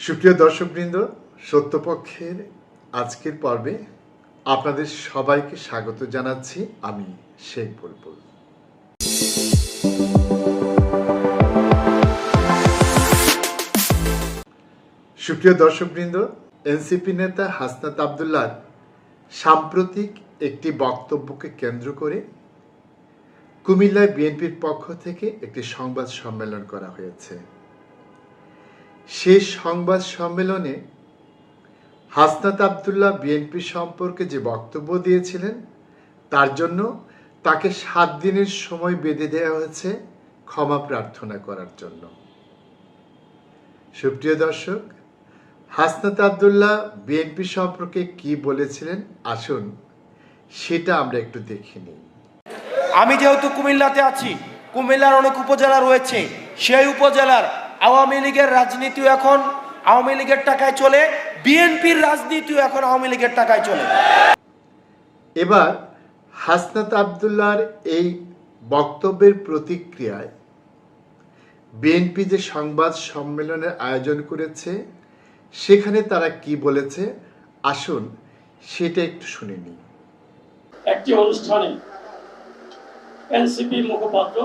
সুপ্রিয় দর্শকবৃন্দ সত্যপক্ষের আজকের পর্বে আপনাদের সবাইকে স্বাগত জানাচ্ছি আমি শেখ বুলবুল। সুপ্রিয় দর্শকবৃন্দ এনসিপি নেতা হাসনাত আবদুল্লার সাম্প্রতিক একটি বক্তব্যকে কেন্দ্র করে কুমিল্লায় বিএনপির পক্ষ থেকে একটি সংবাদ সম্মেলন করা হয়েছে। শেষ সংবাদ সম্মেলনে হাসনাত আবদুল্লাহ বিএনপি সম্পর্কে যে বক্তব্য দিয়েছিলেন, তার জন্য তাকে সাত দিনের সময় বেঁধে দেওয়া হয়েছে ক্ষমা প্রার্থনা করার জন্য। সুপ্রিয় দর্শক হাসনাত আবদুল্লাহ বিএনপি সম্পর্কে কি বলেছিলেন? আসুন সেটা আমরা একটু দেখে নিই। আমি যেহেতু কুমিল্লাতে আছি কুমিল্লার অনেক উপজেলা রয়েছে। সেই উপজেলার আওয়ামী লীগের রাজনীতিও এখন আওয়ামী লীগের টাকায় চলে বিএনপির রাজনীতিও এখন আওয়ামী লীগের টাকায় চলে। এবার হাসনাত আবদুল্লাহর এই বক্তব্যের প্রতিক্রিয়ায় বিএনপি যে সংবাদ সম্মেলনের আয়োজন করেছে সেখানে তারা কি বলেছে? আসুন, সেটা একটু শুনে নিই। একটি অনুষ্ঠানে এনসিপি মুখপাত্র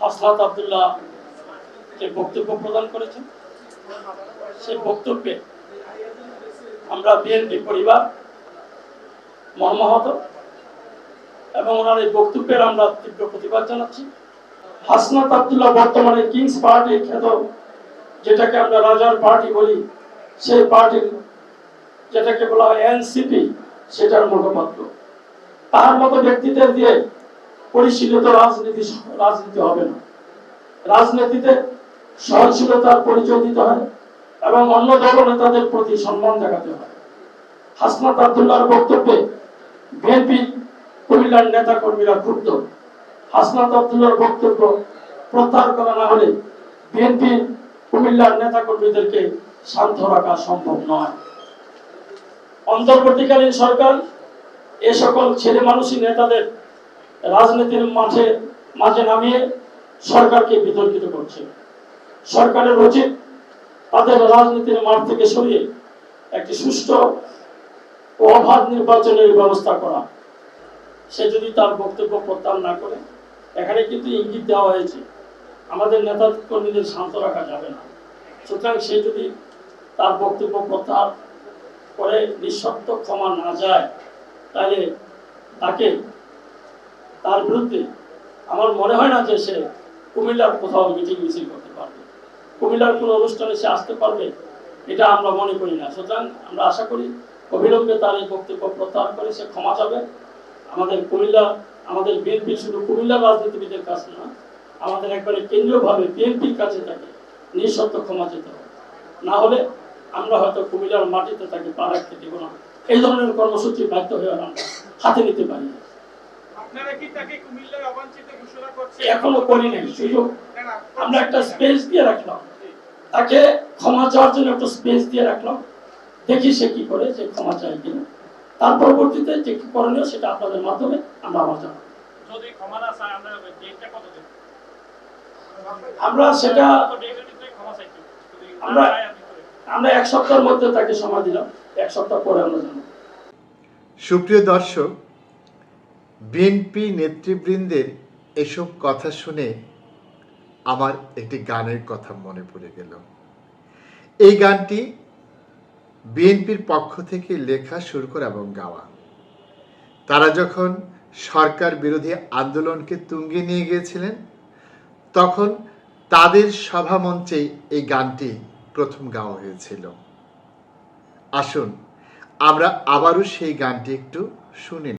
হাসনাত আবদুল্লাহ যে বক্তব্য প্রদান করেছেন সেই বক্তব্যে আমরা বিএনপি পরিবার মর্মাহত এবং ওনার এই বক্তব্যের আমরা তীব্র প্রতিবাদ জানাচ্ছি। হাসনাত আবদুল্লাহ বর্তমানে কিংস পার্টির খ্যাত যেটাকে আমরা রাজার পার্টি বলি, সেই পার্টির যেটাকে বলা হয় এনসিপি সেটার মুখপাত্র তার মতো ব্যক্তিদের দিয়ে পরিশীলিত রাজনীতি রাজনীতি হবে না। রাজনীতিতে সহনশীলতার পরিচয় দিতে হয় এবং অন্য দল নেতাদের প্রতি সম্মান দেখাতে হয়। হাসনাত আবদুল্লাহর বক্তব্যে বিএনপি কুমিল্লার নেতা কর্মীরা ক্ষুব্ধ। হাসনাত আবদুল্লাহর বক্তব্য প্রত্যাহার করা না হলে বিএনপি কুমিল্লার নেতা কর্মীদেরকে শান্ত রাখা সম্ভব নয়। অন্তর্বর্তীকালীন সরকার এ সকল ছেলে মানুষই নেতাদের রাজনীতির মাঠে মাঝে নামিয়ে সরকারকে বিতর্কিত করছে। সরকারের উচিত তাদের রাজনীতির মাঠ থেকে সরিয়ে একটি সুষ্ঠু ও অবাধ নির্বাচনের ব্যবস্থা করা। সে যদি তার বক্তব্য প্রত্যাহার না করে, এখানে কিন্তু ইঙ্গিত দেওয়া হয়েছে আমাদের নেতা কর্মীদের শান্ত রাখা যাবে না। সুতরাং সে যদি তার বক্তব্য প্রত্যাহার করে, নিঃশব্দ ক্ষমা না যায়, তাহলে তাকে তার বিরুদ্ধে আমার মনে হয় না যে সে কুমিল্লার কোথাও মিটিং মিছিল করতে পারবে। কুমিল্লার কোনো অনুষ্ঠানে সে আসতে পারবে, এটা আমরা মনে করি না। সুতরাং আমরা আশা করি, অবিলম্বে তার এই বক্তব্য প্রত্যাহার করে সে ক্ষমা যাবে আমাদের কুমিল্লা, আমাদের বিএনপি শুধু কুমিল্লার রাজনীতিবিদের কাছে না আমাদের একবারে কেন্দ্রীয়ভাবে বিএনপির কাছে তাকে নিঃশব্দ ক্ষমা যেতে হবে। না হলে আমরা হয়তো কুমিল্লার মাটিতে তাকে পা রাখতে দেব না। এই ধরনের কর্মসূচি বাধ্য হয়ে আমরা হাতে নিতে পারি না। এখনও করি নাই সুযোগ আমরা একটা স্পেস দিয়ে রাখলাম। তাকে ক্ষমা চাওয়ার জন্য একটা স্পেস দিয়ে রাখলাম। দেখি সে কি করে যে ক্ষমা কিনা। তার পরবর্তীতে যে কি করণীয় সেটা আপনাদের মাধ্যমে আমরা আমার জানাব। যদি ক্ষমা না চায় আমরা ডেটটা কত দেব আমরা সেটা আমরা- আমরা এক সপ্তাহের মধ্যে তাকে সময় দিলাম। এক সপ্তাহ পরে আমরা জানাব। সুপ্রিয় দর্শক বিএনপি নেতৃবৃন্দের এসব কথা শুনে আমার একটি গানের কথা মনে পড়ে গেল। এই গানটি বিএনপির পক্ষ থেকে লেখা সুর করা এবং গাওয়া। তারা যখন সরকার বিরোধী আন্দোলনকে তুঙ্গে নিয়ে গিয়েছিলেন তখন তাদের সভামঞ্চে এই গানটি প্রথম গাওয়া হয়েছিল। আসুন, আমরা আবারও সেই গানটি একটু শুনে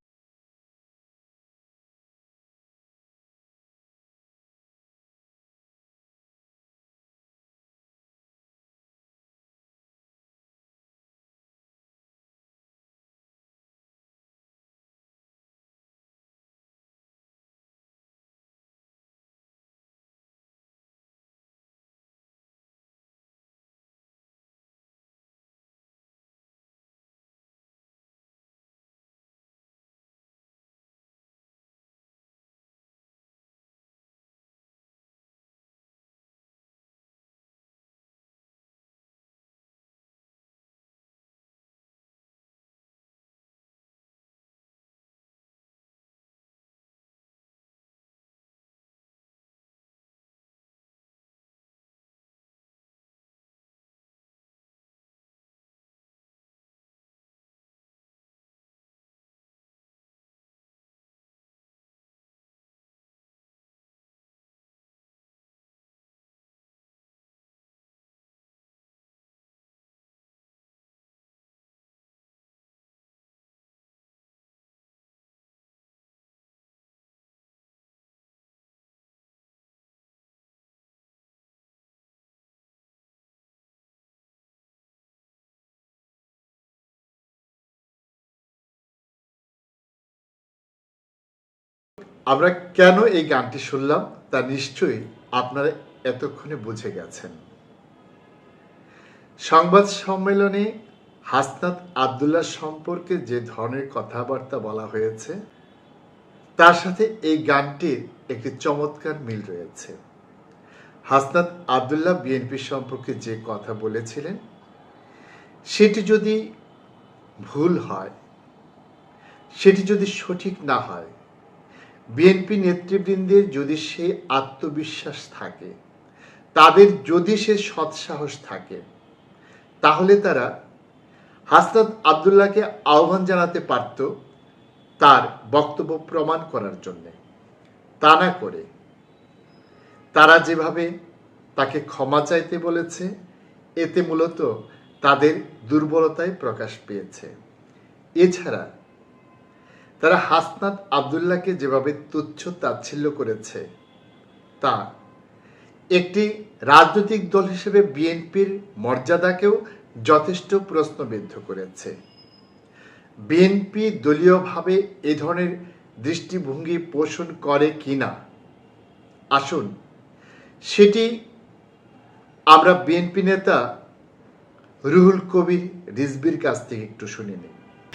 আমরা কেন এই গানটি শুনলাম তা নিশ্চয়ই আপনারা এতক্ষণে বুঝে গেছেন। সংবাদ সম্মেলনে হাসনাত আবদুল্লাহ সম্পর্কে যে ধরনের কথাবার্তা বলা হয়েছে, তার সাথে এই গানটির একটি চমৎকার মিল রয়েছে। হাসনাত আবদুল্লাহ বিএনপি সম্পর্কে যে কথা বলেছিলেন, সেটি যদি ভুল হয়, সেটি যদি সঠিক না হয় বিএনপি নেতৃবৃন্দের যদি সেই আত্মবিশ্বাস থাকে, তাদের যদি সে সৎসাহস থাকে, তাহলে তারা হাসনাত আবদুল্লাহকে আহ্বান জানাতে পারত তার বক্তব্য প্রমাণ করার জন্যে। তা না করে তারা যেভাবে তাকে ক্ষমা চাইতে বলেছে, এতে মূলত তাদের দুর্বলতায় প্রকাশ পেয়েছে। এছাড়া তারা হাসনাত আবদুল্লাহকে যেভাবে তুচ্ছ তাচ্ছিল্য করেছে, তা একটি রাজনৈতিক দল হিসেবে বিএনপির মর্যাদাকেও যথেষ্ট প্রশ্নবিদ্ধ করেছে। বিএনপি দলীয়ভাবে এ ধরনের দৃষ্টিভঙ্গি পোষণ করে কিনা? আসুন, সেটি আমরা বিএনপি নেতা রুহুল কবির রিজবির কাছ থেকে একটু শুনে নিই।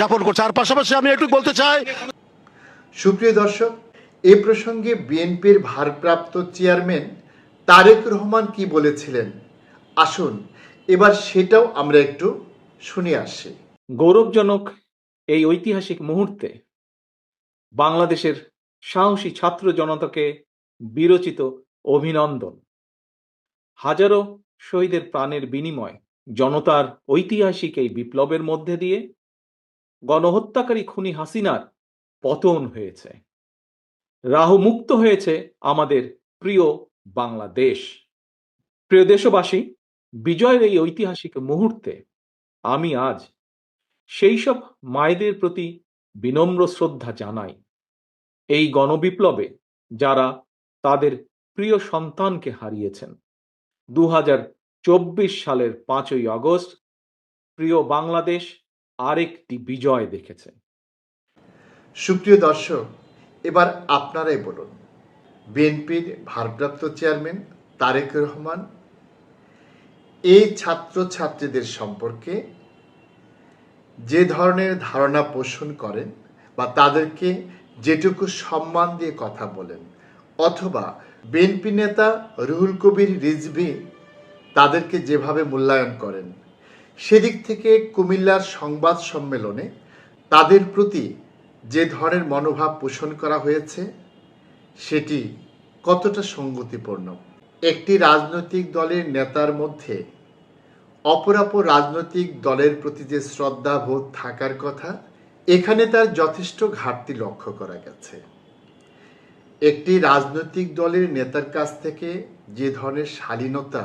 যাপন করছি। আর পাশাপাশি আমি একটু বলতে চাই সুপ্রিয় দর্শক এ প্রসঙ্গে বিএনপির ভারপ্রাপ্ত চেয়ারম্যান তারেক রহমান কি বলেছিলেন? আসুন এবার সেটাও আমরা একটু শুনে আসি। গৌরবজনক এই ঐতিহাসিক মুহূর্তে বাংলাদেশের সাহসী ছাত্র জনতাকে বিরচিত অভিনন্দন। হাজারো শহীদের প্রাণের বিনিময় জনতার ঐতিহাসিক এই বিপ্লবের মধ্যে দিয়ে গণহত্যাকারী খুনি হাসিনার পতন হয়েছে। রাহু মুক্ত হয়েছে আমাদের প্রিয় বাংলাদেশ। প্রিয় দেশবাসী, বিজয়ের এই ঐতিহাসিক মুহূর্তে আমি আজ সেই সব মায়েদের প্রতি বিনম্র শ্রদ্ধা জানাই। এই গণবিপ্লবে যারা তাদের প্রিয় সন্তানকে হারিয়েছেন। দু সালের পাঁচই আগস্ট, প্রিয় বাংলাদেশ আরেকটি বিজয় দেখেছে সুপ্রিয় দর্শক, এবার আপনারাই বলুন, বিএনপির ভারপ্রাপ্ত চেয়ারম্যান তারেক রহমান এই ছাত্র ছাত্রীদের সম্পর্কে যে ধরনের ধারণা পোষণ করেন বা তাদেরকে যেটুকু সম্মান দিয়ে কথা বলেন, অথবা বিএনপি নেতা রুহুল কবির রিজভি তাদেরকে যেভাবে মূল্যায়ন করেন সেদিক থেকে কুমিল্লার সংবাদ সম্মেলনে তাদের প্রতি যে ধরনের মনোভাব পোষণ করা হয়েছে, সেটি কতটা সঙ্গতিপূর্ণ? একটি রাজনৈতিক দলের নেতার মধ্যে অপরাপর রাজনৈতিক দলের প্রতি যে শ্রদ্ধাবোধ থাকার কথা, এখানে তার যথেষ্ট ঘাটতি লক্ষ্য করা গেছে। একটি রাজনৈতিক দলের নেতার কাছ থেকে যে ধরনের শালীনতা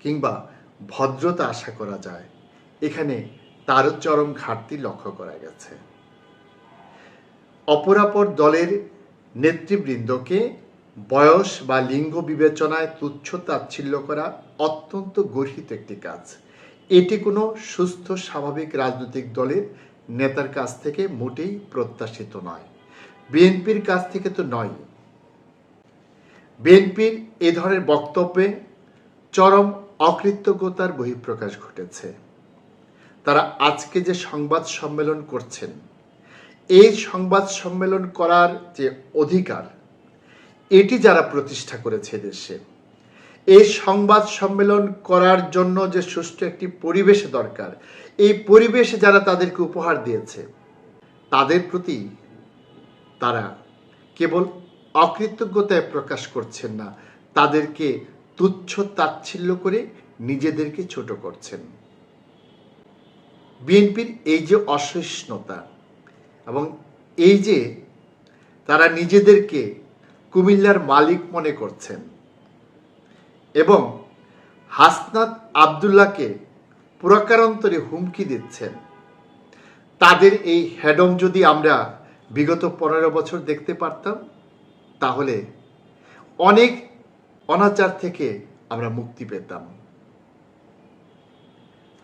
কিংবা ভদ্রতা আশা করা যায়। এখানে তারও চরম ঘাটতি লক্ষ্য করা গেছে। অপরাপর দলের নেতৃবৃন্দকে বয়স বা লিঙ্গ বিবেচনায় তুচ্ছ তাচ্ছিল্য করা অত্যন্ত গর্হিত একটি কাজ। এটি কোনো সুস্থ, স্বাভাবিক রাজনৈতিক দলের নেতার কাছ থেকে মোটেই প্রত্যাশিত নয়। বিএনপির কাছ থেকে তো নয়। বিএনপির এ ধরনের বক্তব্যে চরম অকৃতজ্ঞতার বহিঃপ্রকাশ ঘটেছে। তারা আজকে যে সংবাদ সম্মেলন করছেন, এই সংবাদ সম্মেলন করার যে অধিকার, এটি যারা প্রতিষ্ঠা করেছে দেশে, এই সংবাদ সম্মেলন করার জন্য যে সুষ্ঠু একটি পরিবেশ দরকার, এই পরিবেশে যারা তাদেরকে উপহার দিয়েছে, তাদের প্রতি তারা কেবল অকৃতজ্ঞতায় প্রকাশ করছেন না, তাদেরকে তুচ্ছ তাচ্ছিল্য করে নিজেদেরকে ছোট করছেন। বিএনপির এই যে অসহিষ্ণুতা এবং এই যে তারা নিজেদেরকে কুমিল্লার মালিক মনে করছেন এবং হাসনাত আবদুল্লাহকে পুরাকারান্তরে হুমকি দিচ্ছেন, তাদের এই হ্যাডম যদি আমরা বিগত পনেরো বছর দেখতে পারতাম, তাহলে অনেক অনাচার থেকে আমরা মুক্তি পেতাম।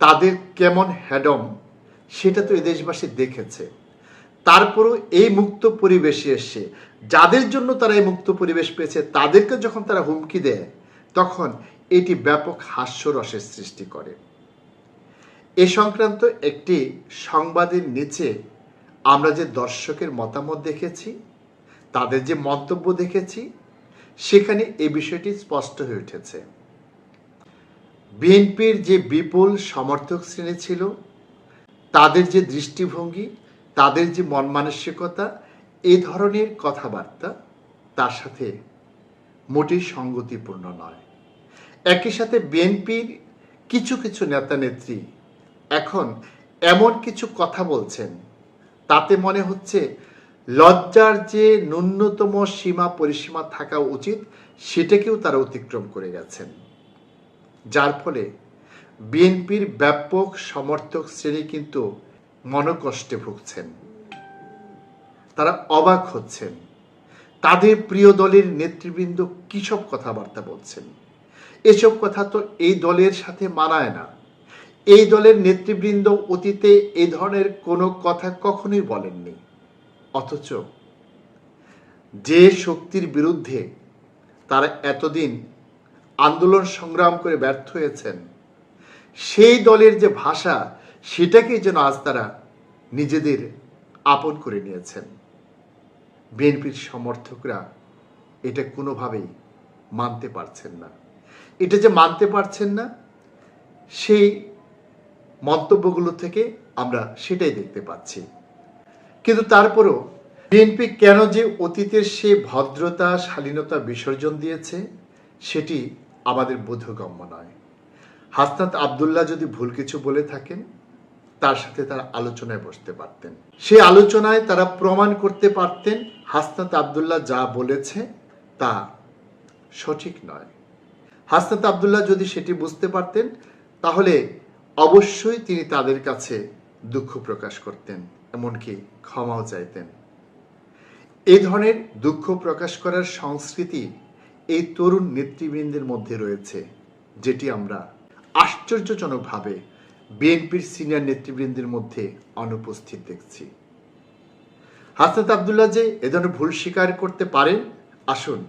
তাদের কেমন হ্যাডম, সেটা তো এই দেশবাসী দেখেছে। তারপরও এই মুক্ত পরিবেশে এসে, যাদের জন্য তারা এই মুক্ত পরিবেশ পেয়েছে, তাদেরকে যখন তারা হুমকি দেয়, তখন এটি ব্যাপক হাস্যরসের সৃষ্টি করে। এ সংক্রান্ত একটি সংবাদের নিচে আমরা যে দর্শকের মতামত দেখেছি, তাদের যে মন্তব্য দেখেছি সেখানে এ বিষয়টি স্পষ্ট হয়ে উঠেছে। বিএনপির যে বিপুল সমর্থক শ্রেণি ছিল, তাদের যে দৃষ্টিভঙ্গি, তাদের যে মন মানসিকতা, এ ধরনের কথাবার্তা তার সাথে মোটেই সঙ্গতিপূর্ণ নয়। একই সাথে বিএনপির কিছু কিছু নেতা নেত্রী এখন এমন কিছু কথা বলছেন, তাতে মনে হচ্ছে লজ্জার যে ন্যূনতম সীমা পরিসীমা থাকা উচিত, সেটাকেও তারা অতিক্রম করে গেছেন। যার ফলে বিএনপির ব্যাপক সমর্থক শ্রেণি কিন্তু মনকষ্টে ভুগছেন। তারা অবাক হচ্ছেন। তাদের প্রিয় দলের নেতৃবৃন্দ কী সব কথাবার্তা বলছেন? এসব কথা তো এই দলের সাথে মানায় না। এই দলের নেতৃবৃন্দ অতীতে এ ধরনের কোনো কথা কখনোই বলেননি। অথচ যে শক্তির বিরুদ্ধে তারা এতদিন আন্দোলন সংগ্রাম করে ব্যর্থ হয়েছেন, সেই দলের যে ভাষা, সেটাকেই যেন আজ তারা নিজেদের আপন করে নিয়েছেন। বিএনপির সমর্থকরা এটা কোনোভাবেই মানতে পারছেন না। এটা যে মানতে পারছেন না, সেই মন্তব্যগুলো থেকে আমরা সেটাই দেখতে পাচ্ছি। কিন্তু তারপরও বিএনপি কেন যে অতীতের সে ভদ্রতা, শালীনতা বিসর্জন দিয়েছে, সেটি আমাদের বোধগম্য নয়। হাসনাত আবদুল্লাহ যদি ভুল কিছু বলে থাকেন, তার সাথে তার আলোচনায় বসতে পারতেন। সেই আলোচনায় তারা প্রমাণ করতে পারতেন হাসনাত আবদুল্লাহ যা বলেছে তা সঠিক নয়। হাসনাত আবদুল্লাহ যদি সেটি বুঝতে পারতেন, তাহলে অবশ্যই তিনি তাদের কাছে দুঃখ প্রকাশ করতেন। এমনকি ক্ষমাও চাইতেন। এই ধরনের দুঃখ প্রকাশ করার সংস্কৃতি এই তরুণ নেতৃবৃন্দের মধ্যে রয়েছে, যেটি আমরা আশ্চর্যজনকভাবে বিএনপির সিনিয়র নেতৃবৃন্দের মধ্যে অনুপস্থিত দেখছি। হাসনাত আবদুল্লাহ যে এ ধরনের ভুল স্বীকার করতে পারেন, আসুন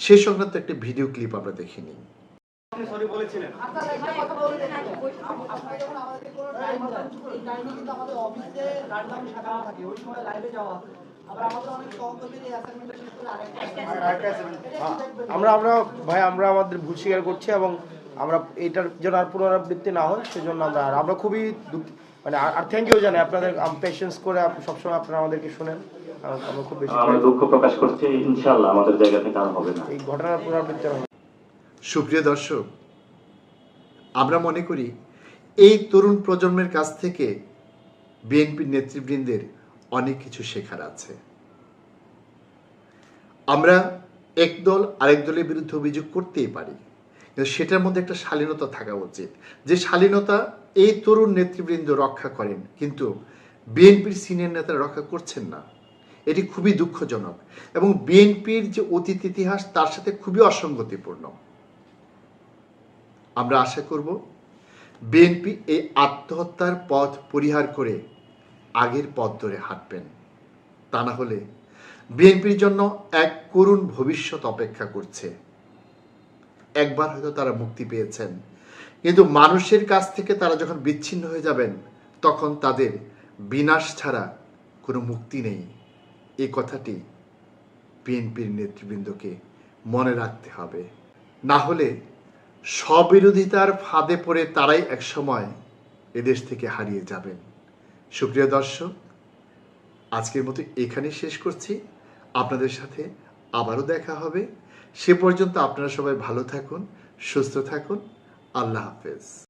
সে সংক্রান্ত একটি ভিডিও ক্লিপ আমরা দেখে নিই। আমরা আমরা ভাই আমরা আমাদের ভুল স্বীকার করছি এবং আমরা এটার যেন আর পুনরাবৃত্তি না হয় সেজন্য আমরা আর আমরা খুবই মানে আর থ্যাংক ইউ জানাই আপনাদের পেশেন্স করে সবসময় আপনারা আমাদেরকে শুনেন। আমরা খুব বেশি আমরা দুঃখ প্রকাশ করছি ইনশাআল্লাহ আমাদের জায়গা থেকে আর হবে না। এই ঘটনার পুনরাবৃত্তি। সুপ্রিয় দর্শক, আমরা মনে করি এই তরুণ প্রজন্মের কাছ থেকে বিএনপির নেতৃবৃন্দের অনেক কিছু শেখার আছে। আমরা এক দল আরেক দলের বিরুদ্ধে অভিযোগ করতেই পারি, কিন্তু সেটার মধ্যে একটা শালীনতা থাকা উচিত। যে শালীনতা এই তরুণ নেতৃবৃন্দ রক্ষা করেন, কিন্তু বিএনপির সিনিয়র নেতারা রক্ষা করছেন না। এটি খুবই দুঃখজনক এবং বিএনপির যে অতীত ইতিহাস, তার সাথে খুবই অসঙ্গতিপূর্ণ। আমরা আশা করব বিএনপি এই আত্মহত্যার পথ পরিহার করে আগের পথ ধরে হাঁটবেন। তা না হলে বিএনপির জন্য এক করুণ ভবিষ্যৎ অপেক্ষা করছে। একবার হয়তো তারা মুক্তি পেয়েছেন। কিন্তু মানুষের কাছ থেকে তারা যখন বিচ্ছিন্ন হয়ে যাবেন, তখন তাদের বিনাশ ছাড়া কোনো মুক্তি নেই। এই কথাটি বিএনপির নেতৃবৃন্দকে মনে রাখতে হবে। না হলে স্ববিরোধিতার ফাঁদে পড়ে তারাই একসময় এদেশ থেকে হারিয়ে যাবেন। সুপ্রিয় দর্শক, আজকের মতো এখানেই শেষ করছি। আপনাদের সাথে আবারও দেখা হবে। সে পর্যন্ত আপনারা সবাই ভালো থাকুন, সুস্থ থাকুন। আল্লাহ হাফেজ।